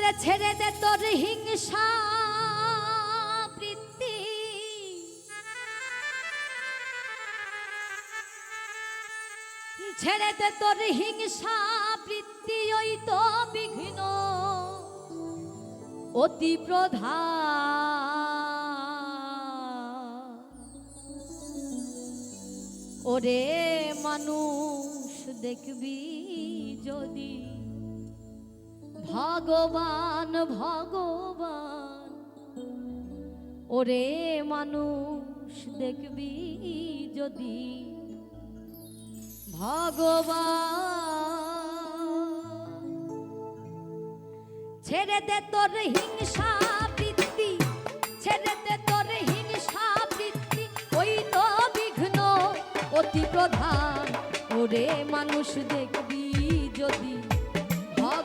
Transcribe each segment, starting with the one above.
ওরে ছেড়ে দে তোর হিংসা বৃত্তি ছেড়ে দে তোর হিংসা বৃত্তি ওই তো বিঘ্ন। অতি প্রধান ওরে মানুষ দেখবি যদি ভগবান ভগবান। ওরে মানুষ দেখবি যদি। ভগবান। ছেড়ে দে তোর হিংসা বৃত্তি, ছেড়ে দে তোর হিংসা বৃত্তি। ওই তো বিঘ্ন অতি প্রধান, ওরে মানুষ দেখবি যদি।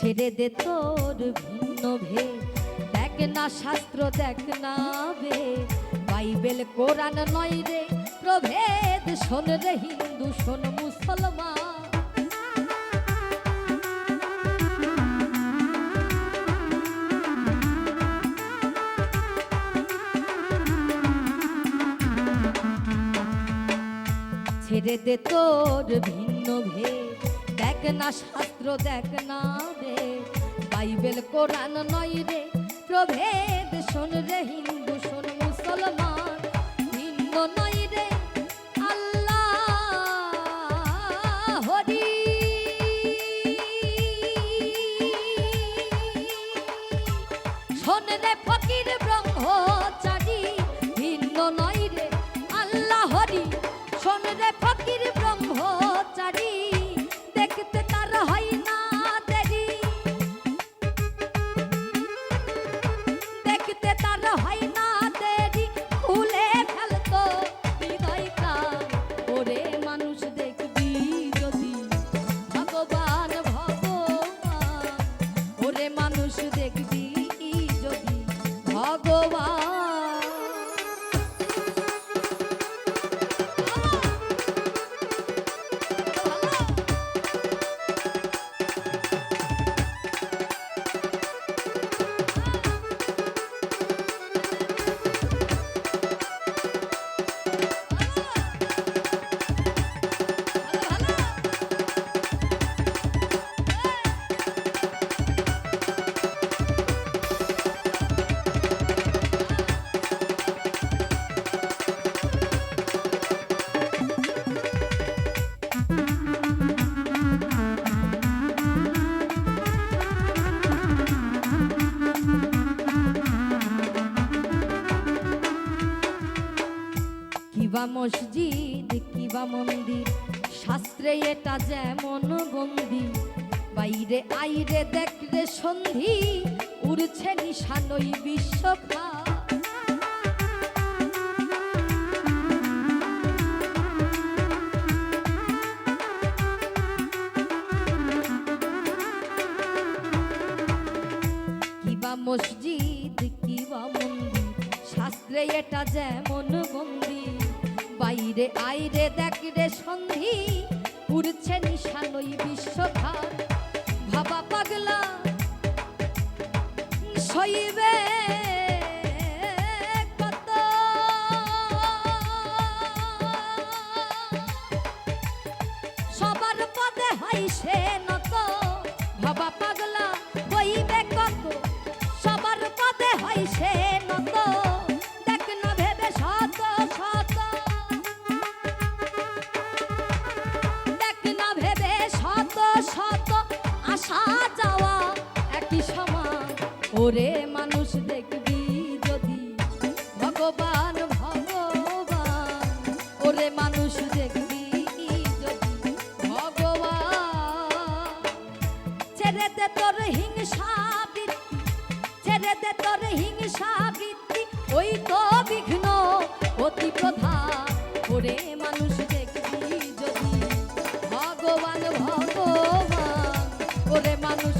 ছেড়ে দে তোর ভিন্ন ভেদ। দেখ না শাস্ত্র, দেখ না বে বাইবেল, কোরআন নয় রে প্রভেদ। শোন রে হিন্দু, শোন মুসলমান। ছেড়ে দে তোর ভিন্ন ভেদ। দেখ না শাস্ত্র, দেখ না বাইবেল কোরআন নয় রে। প্রভেদ শোন রে, হিন্দু শোন, মুসলমান। ভিন্ন নয় রে, আল্লাহ হরি। শোন রে, ফকির ব্রহ্মচারী মসজিদ কিবা মন্দির। শাস্ত্রে এটা যেমন বন্দি বাইরে আইরে দেখ রে সন্ধি, উড়ছে নিশানই বিশ্বখা কিবা মসজিদ, কিবা মন্দির, শাস্ত্রে এটা যেমন বন্দি বাইরে আইরে দেখ রে সন্ধি, উড়ছে নিশানই বিশ্বঘাত ভাবা পাগলা, সইবে সবার পদে হয় সে নত। ভাবা পাগলা ওরে মানুষ দেখবি যদি? ভগবান ভগবান। ওরে মানুষ দেখবি যদি? ভগবান। ছেড়ে দে তোর হিংসা বৃত্তি, ছেড়ে দে তোর হিংসা বৃত্তি। ওই তো বিঘ্ন অতি প্রধান ওরে মানুষ দেখবি যদি? ভগবান ভগবান। ওরে মানুষ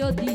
যদি